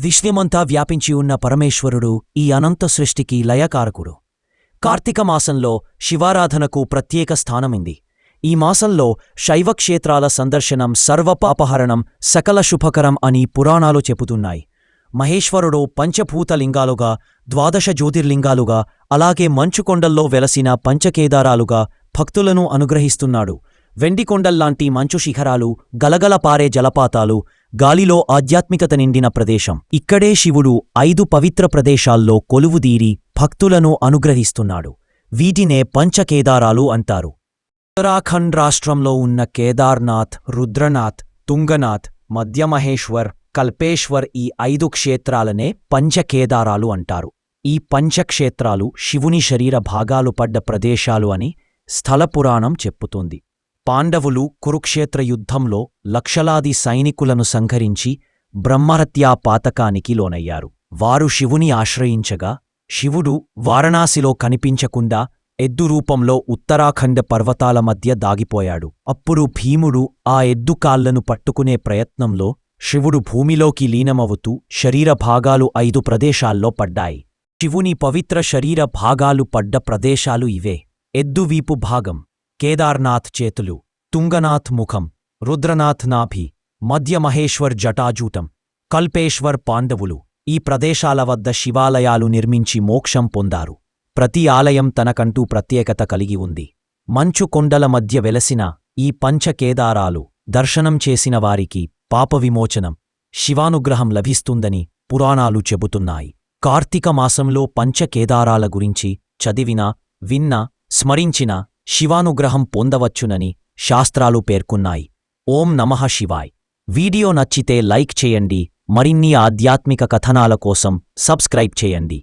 విశ్వమంతా వ్యాపించి ఉన్న పరమేశ్వరుడు ఈ అనంత సృష్టికి లయకారకుడు. కార్తీక మాసంలో శివారాధనకు ప్రత్యేక స్థానమింది. ఈ మాసంలో శైవక్షేత్రాల సందర్శనం సర్వపాపహరణం సకల శుభకరం అని పురాణాలు చెబుతున్నాయి. మహేశ్వరుడు పంచభూతలింగాలుగా ద్వాదశ జ్యోతిర్లింగాలుగా అలాగే మంచుకొండల్లో వెలసిన పంచకేదారాలుగా భక్తులను అనుగ్రహిస్తున్నాడు. వెండికొండల్లాంటి మంచు శిఖరాలు గలగల పారే జలపాతాలు గాలిలో ఆధ్యాత్మికత నిండిన ప్రదేశం. ఇక్కడే శివుడు ఐదు పవిత్ర ప్రదేశాల్లో కొలువుదీరి భక్తులను అనుగ్రహిస్తున్నాడు. వీటినే పంచకేదారాలు అంటారు. ఉత్తరాఖండ్ రాష్ట్రంలో ఉన్న కేదార్నాథ్ రుద్రనాథ్ తుంగనాథ్ మధ్యమహేశ్వర్ కల్పేశ్వర్ ఈ ఐదు క్షేత్రాలనే పంచకేదారాలు అంటారు. ఈ పంచక్షేత్రాలు శివుని శరీర భాగాలు పడ్డ ప్రదేశాలు అని స్థలపురాణం చెప్పుతుంది. పాండవులు కురుక్షేత్ర యుద్ధంలో లక్షలాది సైనికులను సంహరించి బ్రహ్మహత్యా పాతకానికి లోనయ్యారు. వారు శివుని ఆశ్రయించగా శివుడు వారణాసిలో కనిపించకుండా ఎద్దు రూపంలో ఉత్తరాఖండ పర్వతాల మధ్య దాగిపోయాడు. అప్పుడు భీముడు ఆ ఎద్దు కాళ్ళను పట్టుకునే ప్రయత్నంలో శివుడు భూమిలోకి లీనమవుతూ శరీర భాగాలు ఐదు ప్రదేశాల్లో పడ్డాయి. శివుని పవిత్ర శరీర భాగాలు పడ్డ ప్రదేశాలు ఇవే. ఎద్దు వీపు భాగం. కేదార్నాథ్ చేతులు తుంగనాథ్ ముఖం రుద్రనాథ్ నాభి మధ్య మహేశ్వర్ జటాజూటం కల్పేశ్వర్ పాండవులు ఈ ప్రదేశాల వద్ద శివాలయాలు నిర్మించి మోక్షం పొందారు. ప్రతి ఆలయం తనకంటూ ప్రత్యేకత కలిగి ఉంది. మంచు కొండల మధ్య వెలసిన ఈ పంచకేదారాలు దర్శనం చేసిన వారికి పాపవిమోచనం శివానుగ్రహం లభిస్తుందని పురాణాలు చెబుతున్నాయి. కార్తీక మాసంలో పంచకేదారాల గురించి చదివినా విన్నా స్మరించినా శివానుగ్రహం పొందవచ్చునని శాస్త్రాలు పేర్కొన్నాయి. ఓం నమః శివాయ్. వీడియో నచ్చితే లైక్ చేయండి మరిన్ని ఆధ్యాత్మిక కథనాల కోసం సబ్స్క్రైబ్ చేయండి.